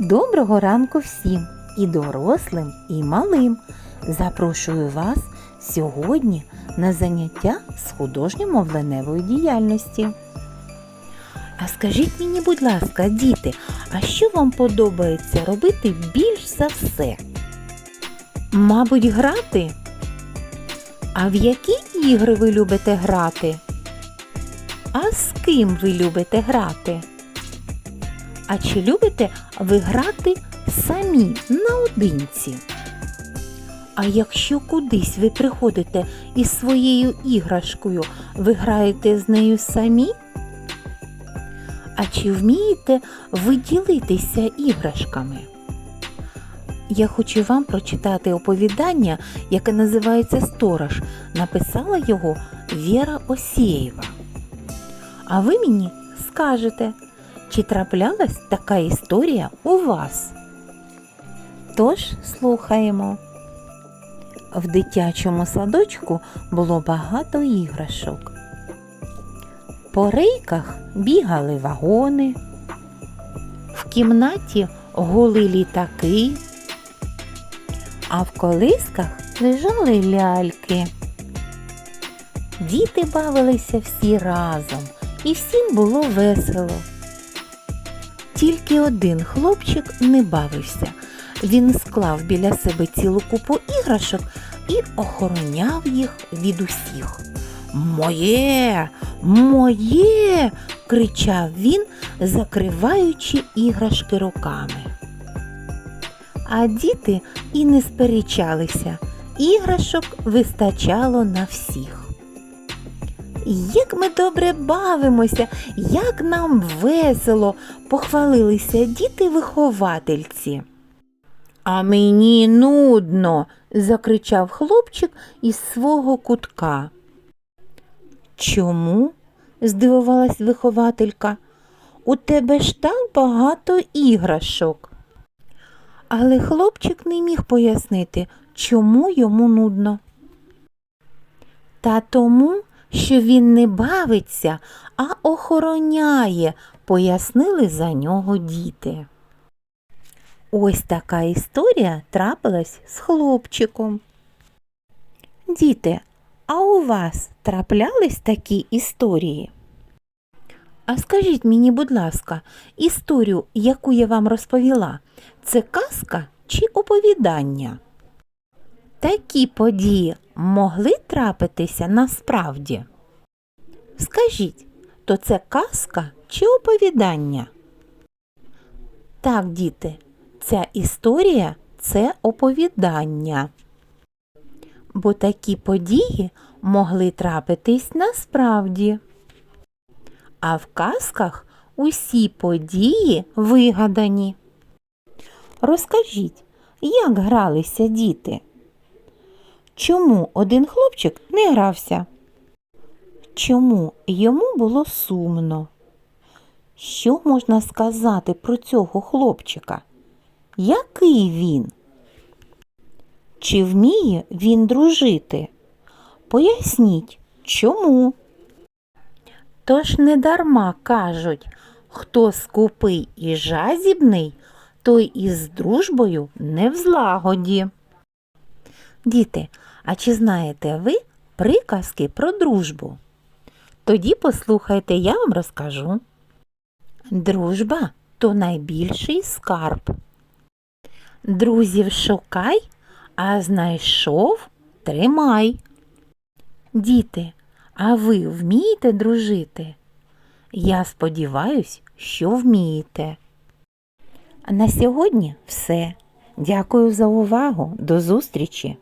Доброго ранку всім, і дорослим, і малим. Запрошую вас сьогодні на заняття з художньо-мовленевої діяльності. А скажіть мені, будь ласка, діти, а що вам подобається робити більш за все? Мабуть, грати? А в які ігри ви любите грати? А з ким ви любите грати? А чи любите ви грати самі наодинці? А якщо кудись ви приходите із своєю іграшкою, ви граєте з нею самі? А чи вмієте ви ділитися іграшками? Я хочу вам прочитати оповідання, яке називається Сторож. Написала його Віра Осєєва. А ви мені скажете, чи траплялась така історія у вас? Тож слухаємо. В дитячому садочку було багато іграшок. По рейках бігали вагони, в кімнаті гули літаки, а в колисках лежали ляльки. Діти бавилися всі разом, і всім було весело. Тільки один хлопчик не бавився. Він склав біля себе цілу купу іграшок і охороняв їх від усіх. Моє, моє. кричав він, закриваючи іграшки руками. А діти і не сперечалися. Іграшок вистачало на всіх. Як ми добре бавимося, як нам весело, похвалилися діти-виховательці. А мені нудно, закричав хлопчик із свого кутка. Чому? здивувалась вихователька. У тебе ж так багато іграшок. Але хлопчик не міг пояснити, чому йому нудно. Та тому, що він не бавиться, а охороняє, пояснили за нього діти. Ось така історія трапилась з хлопчиком. Діти, а у вас траплялись такі історії? А скажіть мені, будь ласка, історію, яку я вам розповіла, це казка чи оповідання? Такі події могли трапитися насправді? Скажіть, то це казка чи оповідання? Так, діти, ця історія це оповідання. Бо такі події могли трапитись насправді. А в казках усі події вигадані. Розкажіть, як гралися діти? Чому один хлопчик не грався? Чому йому було сумно? Що можна сказати про цього хлопчика? Який він? Чи вміє він дружити? Поясніть, чому? Тож не дарма кажуть, хто скупий і жазібний, той із дружбою не в злагоді. Діти, а чи знаєте ви приказки про дружбу? Тоді послухайте, я вам розкажу. Дружба то найбільший скарб. Друзів шукай, а знайшов тримай. Діти, а ви вмієте дружити? Я сподіваюсь, що вмієте. На сьогодні все. Дякую за увагу. До зустрічі!